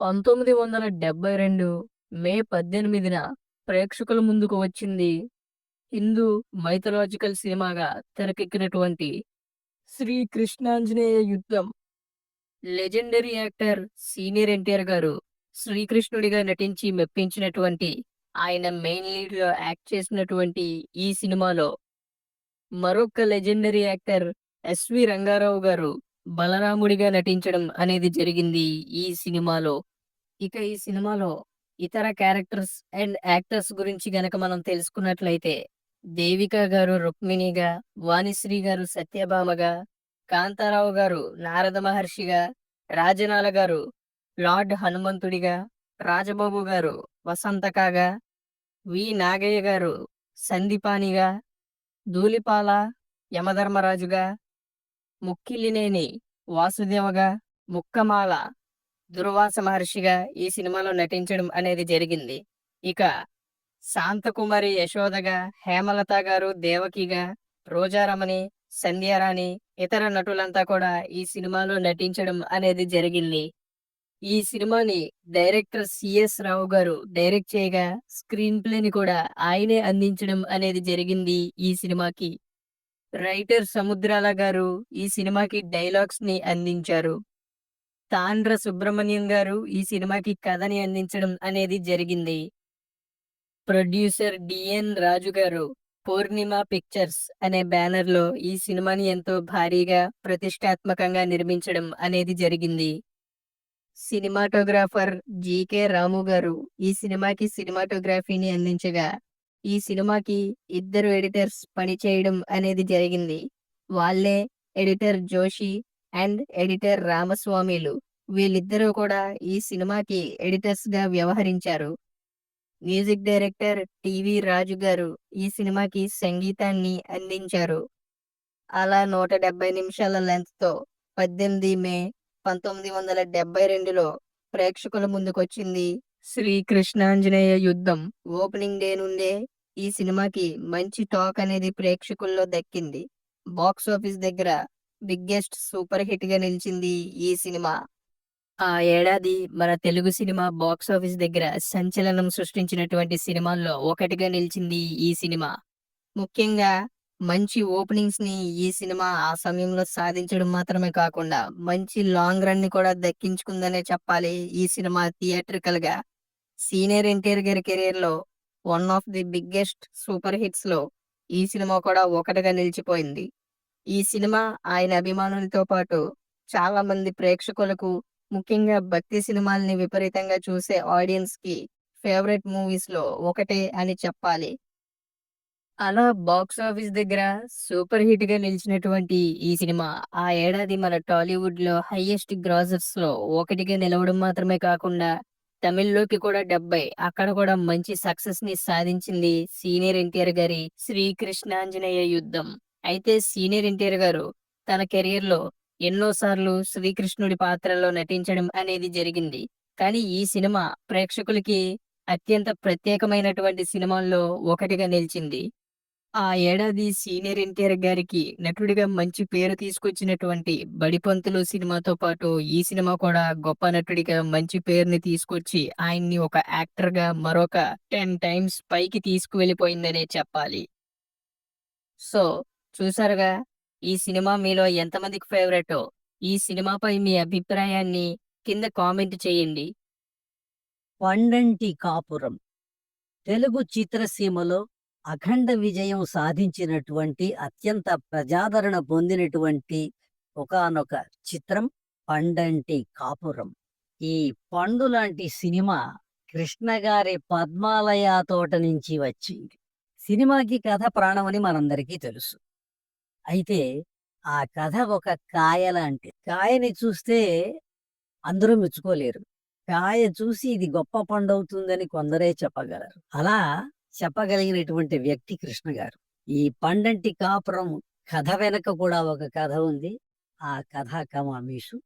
1972 మే 18న ప్రేక్షకుల ముందుకు వచ్చింది హిందూ మైథలాజికల్ సినిమాగా తెరకెక్కినటువంటి 'శ్రీ కృష్ణాంజనేయ యుద్ధం'. లెజెండరీ యాక్టర్ సీనియర్ ఎన్టీఆర్ గారు శ్రీకృష్ణుడిగా నటించి మెప్పించినటువంటి ఆయన మెయిన్ లీడ్గా యాక్ట్ చేసినటువంటి ఈ సినిమాలో మరొక లెజెండరీ యాక్టర్ ఎస్వి రంగారావు గారు బలరాముడిగా నటించడం అనేది జరిగింది ఈ సినిమాలో. ఇక ఈ సినిమాలో ఇతర క్యారెక్టర్స్ అండ్ యాక్టర్స్ గురించి గనక మనం తెలుసుకున్నట్లయితే దేవిక గారు రుక్మిణిగా, వాణిశ్రీ గారు సత్యభామగా, కాంతారావు గారు నారద మహర్షిగా, రాజనాల గారు లార్డ్ హనుమంతుడిగా, రాజబాబు గారు వసంతకాగా, వి నాగయ్య గారు సందీపానిగా, ధూళిపాల యమధర్మరాజుగా, ముక్కిలినేని వాసుదేవగా, ముక్కమాల దుర్వాస మహర్షిగా ఈ సినిమాలో నటించడం అనేది జరిగింది. ఇక శాంతకుమారి యశోదగా, హేమలత గారు దేవకిగా, రోజారమణి, సంధ్యారాణి ఇతర నటులంతా కూడా ఈ సినిమాలో నటించడం అనేది జరిగింది. ఈ సినిమాని డైరెక్టర్ సిఎస్ రావు గారు డైరెక్ట్ చేయగా స్క్రీన్ ప్లేని కూడా ఆయనే అందించడం అనేది జరిగింది ఈ సినిమాకి. రైటర్ సముద్రాల గారు ఈ సినిమాకి డైలాగ్స్ని అందించారు. తాండ్ర సుబ్రహ్మణ్యం గారు ఈ సినిమాకి కథని అందించడం అనేది జరిగింది. ప్రొడ్యూసర్ డిఎన్ రాజు గారు పూర్ణిమ పిక్చర్స్ అనే బ్యానర్‌లో ఈ సినిమాని ఎంతో భారీగా, ప్రతిష్టాత్మకంగా నిర్మించడం అనేది జరిగింది. సినిమాటోగ్రాఫర్ జీకే రాము గారు ఈ సినిమాకి సినిమాటోగ్రఫీని అందించగా, ఈ సినిమాకి ఇద్దరు ఎడిటర్స్ పనిచేయడం అనేది జరిగింది. వాళ్ళే ఎడిటర్ జోషి అండ్ ఎడిటర్ రామస్వామిలు. వీళ్ళిద్దరూ కూడా ఈ సినిమాకి ఎడిటర్స్‌గా వ్యవహరించారు. మ్యూజిక్ డైరెక్టర్ టీవీ రాజు గారు ఈ సినిమాకి సంగీతాన్ని అందించారు. అలా 170 నిమిషాల లెంత్తో పద్దెనిమిది మే 1972లో ప్రేక్షకుల ముందుకొచ్చింది 'శ్రీ కృష్ణాంజనేయ యుద్ధం'. ఓపెనింగ్ డే నుండే ఈ సినిమాకి మంచి టాక్ అనేది ప్రేక్షకుల్లో దక్కింది. బాక్స్ ఆఫీస్ దగ్గర బిగ్గెస్ట్ సూపర్ హిట్గా నిలిచింది ఈ సినిమా. ఆ ఏడాది మన తెలుగు సినిమా బాక్స్ ఆఫీస్ దగ్గర సంచలనం సృష్టించినటువంటి సినిమాల్లో ఒకటిగా నిలిచింది ఈ సినిమా. ముఖ్యంగా మంచి ఓపెనింగ్స్ని ఈ సినిమా ఆ సమయంలో సాధించడం మాత్రమే కాకుండా మంచి లాంగ్ రన్‌ని కూడా దక్కించుకుందనే చెప్పాలి ఈ సినిమా థియేట్రికల్‌గా. సీనియర్ ఎన్టీఆర్ గారి కెరియర్‌లో one of the biggest super హిట్స్‌లో ఈ సినిమా కూడా ఒకటిగా నిలిచిపోయింది. ఈ సినిమా ఆయన అభిమానులతో పాటు చాలా మంది ప్రేక్షకులకు ముఖ్యంగా భక్తి సినిమాల్ని విపరీతంగా చూసే ఆడియన్స్కి ఫేవరెట్ మూవీస్‌లో ఒకటే అని చెప్పాలి. అలా బాక్స్ ఆఫీస్ దగ్గర సూపర్ హిట్‌గా నిలిచినటువంటి ఈ సినిమా ఆ ఏడాది మన టాలీవుడ్‌లో హైయెస్ట్ గ్రాసర్స్‌లో ఒకటిగా నిలవడం మాత్రమే కాకుండా తమిళ్‌లోకి కూడా 70 అక్కడ కూడా మంచి సక్సెస్ని సాధించింది సీనియర్ ఎన్టీఆర్ గారి శ్రీకృష్ణాంజనేయ యుద్ధం'. అయితే సీనియర్ ఎన్టీఆర్ గారు తన కెరియర్‌లో ఎన్నో సార్లు శ్రీకృష్ణుడి పాత్రలో నటించడం అనేది జరిగింది. కానీ ఈ సినిమా ప్రేక్షకులకి అత్యంత ప్రత్యేకమైనటువంటి సినిమాల్లో ఒకటిగా నిలిచింది. ఆ ఏడాది సీనియర్ ఎన్టీఆర్ గారికి నటుడిగా మంచి పేరు తీసుకొచ్చినటువంటి 'బడిపంతులు' సినిమాతో పాటు ఈ సినిమా కూడా గొప్ప నటుడిగా మంచి పేరుని తీసుకొచ్చి ఆయన్ని ఒక యాక్టర్‌గా మరొక 10 టైమ్స్ పైకి తీసుకువెళ్ళిపోయిందనే చెప్పాలి. సో, చూసారుగా ఈ సినిమా మీలో ఎంతమందికి ఫేవరెటో ఈ సినిమాపై మీ అభిప్రాయాన్ని కింద కామెంట్ చేయండి. పండంటి కాపురం తెలుగు చిత్రసీమలో అఖండ విజయం సాధించినటువంటి అత్యంత ప్రజాదరణ పొందినటువంటి ఒకానొక చిత్రం పండంటి కాపురం. ఈ పండు లాంటి సినిమా కృష్ణ గారి పద్మాలయ తోట నుంచి వచ్చింది. సినిమాకి కథ ప్రాణమని మనందరికీ తెలుసు. అయితే ఆ కథ ఒక కాయ లాంటి కాయని చూస్తే అందరూ మెచ్చుకోలేరు. కాయ చూసి ఇది గొప్ప పండు అవుతుందని కొందరే చెప్పగలరు. అలా చెప్పగలిగినటువంటి వ్యక్తి కృష్ణ గారు. ఈ పండంటి కాపురం కథ వెనక కూడా ఒక కథ ఉంది. ఆ కథ కమామీషు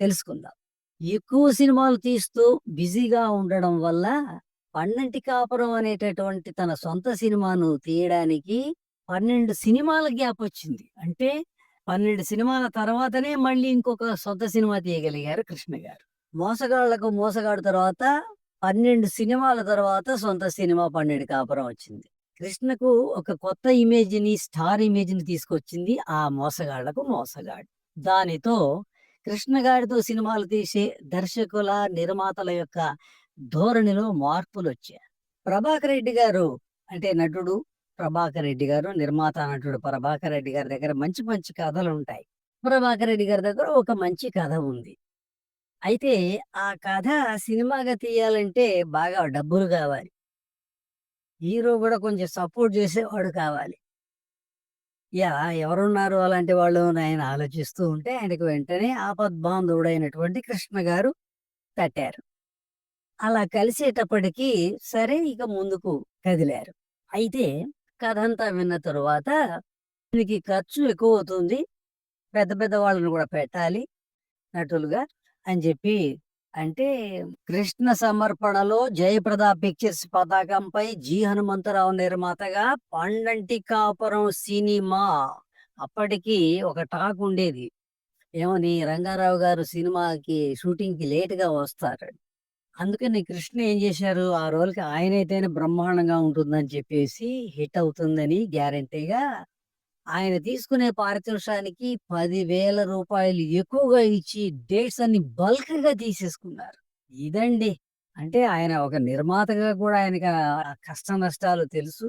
తెలుసుకుందాం. ఎక్కువ సినిమాలు తీస్తూ బిజీగా ఉండడం వల్ల పండంటి కాపురం అనేటటువంటి తన సొంత సినిమాను తీయడానికి 12 సినిమాల గ్యాప్ వచ్చింది. అంటే 12 సినిమాల తర్వాతనే మళ్ళీ ఇంకొక సొంత సినిమా తీయగలిగారు కృష్ణ గారు. మోసగాళ్ళకు మోసగాడు తర్వాత 12 సినిమాల తర్వాత సొంత సినిమా 12 కాపురం వచ్చింది. కృష్ణకు ఒక కొత్త ఇమేజ్‌ని, స్టార్ ఇమేజ్‌ని తీసుకొచ్చింది ఆ మోసగాళ్ళకు మోసగాడు. దానితో కృష్ణగాడితో సినిమాలు తీసే దర్శకుల, నిర్మాతల యొక్క ధోరణిలో మార్పులు వచ్చాయి ప్రభాకర్ రెడ్డి గారు అంటే నటుడు ప్రభాకర్ రెడ్డి గారు, నిర్మాత నటుడు ప్రభాకర్ రెడ్డి గారి దగ్గర మంచి మంచి కథలు ఉంటాయి ప్రభాకర్ రెడ్డి గారి దగ్గర ఒక మంచి కథ ఉంది. అయితే ఆ కథ సినిమాగా తీయాలంటే బాగా డబ్బులు కావాలి. హీరో కూడా కొంచెం సపోర్ట్ చేసేవాడు కావాలి. యా ఎవరున్నారు అలాంటి వాళ్ళు ఆయన ఆలోచిస్తూ ఉంటే ఆయనకు వెంటనే ఆపద్బాంధవుడైనటువంటి కృష్ణ గారు తట్టారు. అలా కలిసేటప్పటికీ సరే ఇక ముందుకు కదిలారు. అయితే కథ అంతా విన్న తరువాత దీనికి ఖర్చు ఎక్కువ అవుతుంది పెద్ద పెద్ద వాళ్ళని కూడా పెట్టాలి నటులుగా అని చెప్పి అంటే కృష్ణ సమర్పణలో జయప్రద పిక్చర్స్ పతాకంపై జి. హనుమంతరావు నిర్మాతగా 'పండంటి కాపురం' సినిమా అప్పటికి ఒక టాక్ ఉండేది. ఏమని రంగారావు గారు సినిమాకి షూటింగ్‌కి లేట్‌గా వస్తారు. అందుకని కృష్ణ ఏం చేశారు ఆ రోల్‌కి ఆయనైతేనే బ్రహ్మాండంగా ఉంటుందని చెప్పేసి హిట్ అవుతుందని గ్యారంటీగా ఆయన తీసుకునే పారితోషానికి పదివేల రూపాయలు ఎక్కువగా ఇచ్చి డేట్స్ అన్ని బల్క్‌గా తీసేసుకున్నారు. ఇదండి. అంటే ఆయన ఒక నిర్మాతగా కూడా ఆయనకి కష్ట నష్టాలు తెలుసు.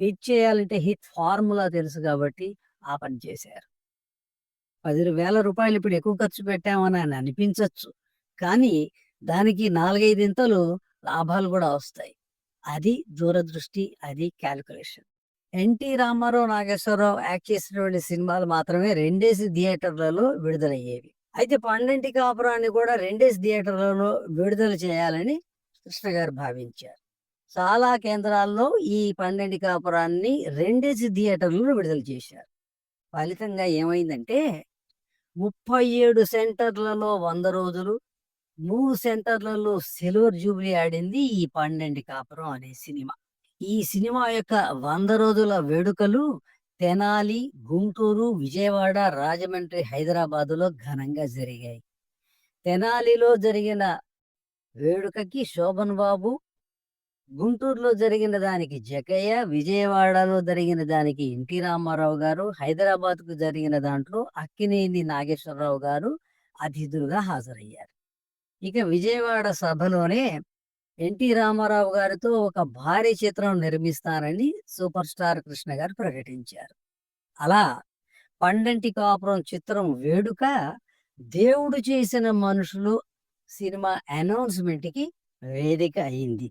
హిట్ చేయాలంటే హిట్ ఫార్ములా తెలుసు కాబట్టి ఆ పని చేశారు. పదిహేను వేల రూపాయలు ఇప్పుడు ఎక్కువ ఖర్చు పెట్టామని అని అనిపించవచ్చు కానీ దానికి నాలుగైదింతలు లాభాలు కూడా వస్తాయి. అది దూరదృష్టి. అది క్యాల్కులేషన్ ఎన్టీ రామారావు, నాగేశ్వరరావు యాక్ట్ చేసినటువంటి సినిమాలు మాత్రమే రెండేసి థియేటర్లలో విడుదలయ్యేవి. అయితే 'పండంటి కాపురాన్ని' కూడా రెండేసి థియేటర్లలో విడుదల చేయాలని కృష్ణ గారు భావించారు. చాలా కేంద్రాల్లో ఈ 'పండంటి కాపురాన్ని' రెండేసి థియేటర్లలో విడుదల చేశారు. ఫలితంగా ఏమైందంటే 37 సెంటర్లలో వంద రోజులు, మూడు సెంటర్లలో సిల్వర్ జూబ్లీ ఆడింది ఈ 'పండంటి కాపురం' అనే సినిమా. ఈ సినిమా యొక్క వంద రోజుల వేడుకలు తెనాలి, గుంటూరు, విజయవాడ, రాజమండ్రి, హైదరాబాదులో ఘనంగా జరిగాయి. తెనాలిలో జరిగిన వేడుకకి శోభన్ బాబు, గుంటూరులో జరిగిన దానికి జగయ్య విజయవాడలో జరిగిన దానికి ఎన్టీ రామారావు గారు, హైదరాబాద్‌కు జరిగిన దాంట్లో అక్కినేని నాగేశ్వరరావు గారు అతిథులుగా హాజరయ్యారు. ఇక విజయవాడ సభలోనే ఎన్టీ రామారావు గారితో ఒక భారీ చిత్రం నిర్మిస్తానని సూపర్ స్టార్ కృష్ణ గారు ప్రకటించారు. అలా 'పండంటి కాపురం' చిత్రం వేడుక 'దేవుడు చేసిన మనుషులు' సినిమా అనౌన్స్‌మెంట్‌కి వేదిక అయింది.